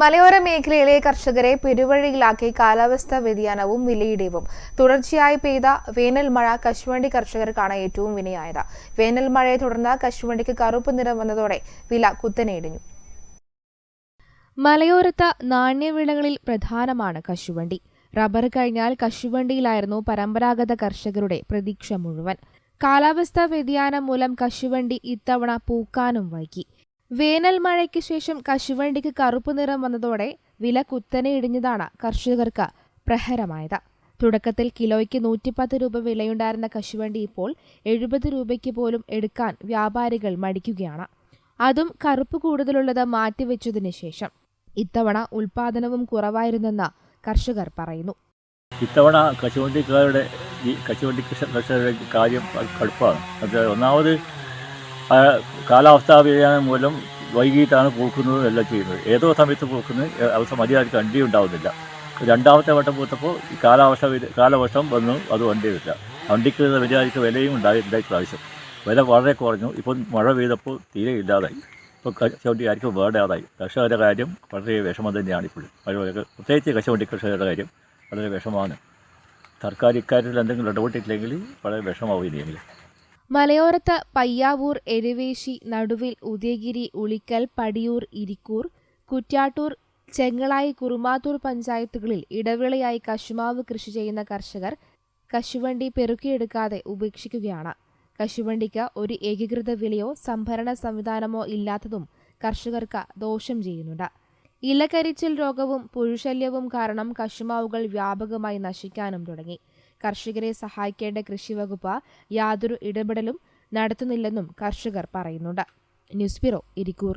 മലയോര മേഖലയിലെ കർഷകരെ പെരുവഴിയിലാക്കി കാലാവസ്ഥാ വ്യതിയാനവും വിലയിടിവും. തുടർച്ചയായി പെയ്ത വേനൽ മഴ കശുവണ്ടി കർഷകർക്കാണ് ഏറ്റവും വിനയായത്. വേനൽ മഴയെ തുടർന്ന് കശുവണ്ടിക്ക് കറുപ്പ് നിറം വന്നതോടെ വില കുത്തനെ ഇടിഞ്ഞു മലയോരത്ത് നാണ്യവിളകളിൽ പ്രധാനമാണ് കശുവണ്ടി. റബ്ബർ കഴിഞ്ഞാൽ കശുവണ്ടിയിലായിരുന്നു പരമ്പരാഗത കർഷകരുടെ പ്രതീക്ഷ മുഴുവൻ. കാലാവസ്ഥാ വ്യതിയാനം മൂലം കശുവണ്ടി ഇത്തവണ പൂക്കാനും വൈകി. വേനൽ മഴയ്ക്ക് ശേഷം കശുവണ്ടിക്ക് കറുപ്പ് നിറം വന്നതോടെ വില കുത്തനെ ഇടിഞ്ഞതാണ് കർഷകർക്ക് പ്രഹരമായത്. തുടക്കത്തിൽ കിലോയ്ക്ക് നൂറ്റിപ്പത്ത് രൂപ വിലയുണ്ടായിരുന്ന കശുവണ്ടി ഇപ്പോൾ എഴുപത് രൂപയ്ക്ക് പോലും എടുക്കാൻ വ്യാപാരികൾ മടിക്കുകയാണ്. അതും കറുപ്പ് കൂടുതലുള്ളത് മാറ്റിവെച്ചതിന് ശേഷം. ഇത്തവണ ഉൽപാദനവും കുറവായിരുന്നെന്ന് കർഷകർ പറയുന്നു. ഇത്തവണ കശുവണ്ടിക്കാരുടെ കശുവണ്ടി കർഷകരുടെ കാര്യം കടുപ്പാണ്. ഒന്നാമത് കാലാവസ്ഥാ വ്യതിയാനം മൂലം വൈകിട്ടാണ് പൂക്കുന്നതും എല്ലാം ചെയ്യുന്നത്. ഏതോ സമയത്ത് പൂക്കുന്നത് അവസ്ഥ മര്യാദയ്ക്ക് കണ്ടി ഉണ്ടാവുന്നില്ല. രണ്ടാമത്തെ വട്ടം പൂത്തപ്പോൾ കാലാവസ്ഥ കാലവർഷം വന്നു അത് വണ്ടിയില്ല വണ്ടിക്ക് മര്യാദയ്ക്ക് വിലയും ഉണ്ടായില്ല ഇപ്രാവശ്യം വില വളരെ കുറഞ്ഞു. ഇപ്പോൾ മഴ പെയ്തപ്പോൾ തീരെ ഇല്ലാതായി. ഇപ്പോൾ കശവണ്ടി ആർക്കും വേണ്ടാതായി. കർഷകരുടെ കാര്യം വളരെ വിഷമം തന്നെയാണ് ഇപ്പോഴും അതുപോലെ പ്രത്യേകിച്ച് കശവണ്ടി കർഷകരുടെ കാര്യം വളരെ വിഷമമാണ്. സർക്കാർ ഇക്കാര്യത്തിൽ എന്തെങ്കിലും ഇടപെട്ടിട്ടില്ലെങ്കിൽ വളരെ വിഷമാവും ഇനിയെങ്കിലും മലയോരത്ത് പയ്യാവൂർ എരുവേശി നടുവിൽ ഉദയഗിരി ഉളിക്കൽ പടിയൂർ ഇരിക്കൂർ കുറ്റ്യാട്ടൂർ ചെങ്ങളായി കുറുമാത്തൂർ പഞ്ചായത്തുകളിൽ ഇടവേളയായി കശുമാവ് കൃഷി ചെയ്യുന്ന കർഷകർ കശുവണ്ടി പെറുക്കിയെടുക്കാതെ ഉപേക്ഷിക്കുകയാണ്. കശുവണ്ടിക്ക് ഒരു ഏകീകൃത വിലയോ സംഭരണ സംവിധാനമോ ഇല്ലാത്തതും കർഷകർക്ക് ദോഷം ചെയ്യുന്നുണ്ട്. ഇലകരിച്ചിൽ രോഗവും പുഴുശല്യവും കാരണം കശുമാവുകൾ വ്യാപകമായി നശിക്കാനും തുടങ്ങി. കർഷകരെ സഹായിക്കേണ്ട കൃഷി വകുപ്പ് യാതൊരു ഇടപെടലും നടത്തുന്നില്ലെന്നും കർഷകർ പറയുന്നുണ്ട്. News bureau Irikkur.